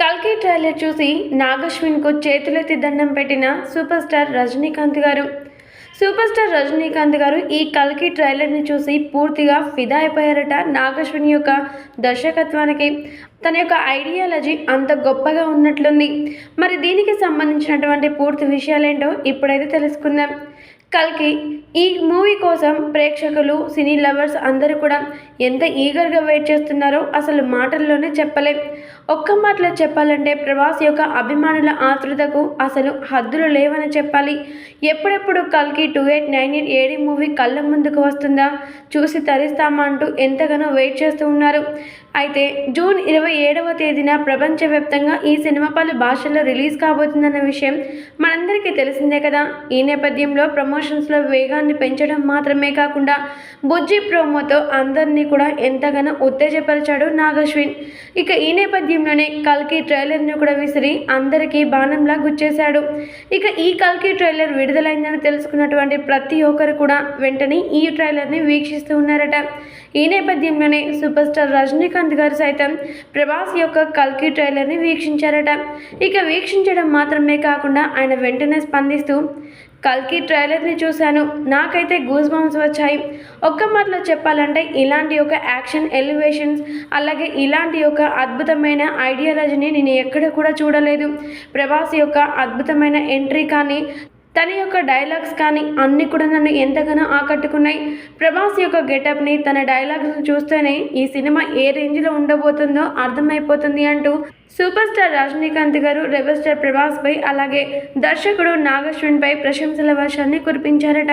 కల్కి ట్రైలర్ చూసి నాగశ్విన్కు చేతులెత్తి దండం పెట్టిన సూపర్ స్టార్ రజనీకాంత్ గారు సూపర్ స్టార్ రజనీకాంత్ గారు ఈ కల్కి ట్రైలర్ని చూసి పూర్తిగా ఫిదా అయిపోయారట నాగశ్విని యొక్క దర్శకత్వానికి. తన యొక్క ఐడియాలజీ అంత గొప్పగా ఉన్నట్లుంది. మరి దీనికి సంబంధించినటువంటి పూర్తి విషయాలేంటో ఇప్పుడైతే తెలుసుకుందాం. కల్కి ఈ మూవీ కోసం ప్రేక్షకులు సినీ లవర్స్ అందరూ కూడా ఎంత ఈగర్గా వెయిట్ చేస్తున్నారో అసలు మాటల్లోనే చెప్పలేం. ఒక్క మాటలో చెప్పాలంటే ప్రభాస్ యొక్క అభిమానుల ఆతృతకు అసలు హద్దులు లేవని చెప్పాలి. ఎప్పుడెప్పుడు కల్కి two eight nine eight AD movie కళ్ళ ముందుకు వస్తుందా? చూసి తరిస్తామంటూ ఎంతగానో వెయిట్ చేస్తూ ఉన్నారు. అయితే జూన్ ఇరవై ఏడవ తేదీన ప్రపంచవ్యాప్తంగా ఈ సినిమా పలు భాషల్లో రిలీజ్ కాబోతుందన్న విషయం మనందరికీ తెలిసిందే కదా. ఈ నేపథ్యంలో ప్రమోషన్స్లో వేగాన్ని పెంచడం మాత్రమే కాకుండా బుజ్జి ప్రోమోతో అందరినీ కూడా ఎంతగానో ఉత్తేజపరిచాడు నాగశ్విన్. ఇక ఈ నేపథ్యంలోనే కల్కి ట్రైలర్ను కూడా విసిరి అందరికీ బాణంలా గుచ్చేశాడు. ఇక ఈ కల్కి ట్రైలర్ విడుదలైందని తెలుసుకున్నటువంటి ప్రతి ఒక్కరు కూడా వెంటనే ఈ ట్రైలర్ని వీక్షిస్తూ ఉన్నారట. ఈ నేపథ్యంలోనే సూపర్ స్టార్ రజనీకాంత్ గారు సైతం ప్రభాస్ యొక్క కల్కి ట్రైలర్ని వీక్షించారట. ఇక వీక్షించడం మాత్రమే కాకుండా ఆయన వెంటనే స్పందిస్తూ కల్కి ట్రైలర్ని చూశాను. నాకైతే గూస్ బాంబ్స్ వచ్చాయి. ఒక్క మాటలో చెప్పాలంటే ఇలాంటి ఒక యాక్షన్ ఎలివేషన్స్ అలాగే ఇలాంటి ఒక అద్భుతమైన ఐడియాలజీని నేను ఎక్కడ కూడా చూడలేదు. ప్రభాస్ యొక్క అద్భుతమైన ఎంట్రీ కానీ తన యొక్క డైలాగ్స్ కానీ అన్నీ కూడా నన్ను ఎంతగానో ఆకట్టుకున్నాయి. ప్రభాస్ యొక్క గెటప్ని తన డైలాగ్స్ని చూస్తేనే ఈ సినిమా ఏ రేంజ్లో ఉండబోతుందో అర్థమైపోతుంది అంటూ సూపర్ స్టార్ రజనీకాంత్ గారు రెబల్ స్టార్ ప్రభాస్పై అలాగే దర్శకుడు నాగశ్విన్పై ప్రశంసల వర్షాన్ని కురిపించారట.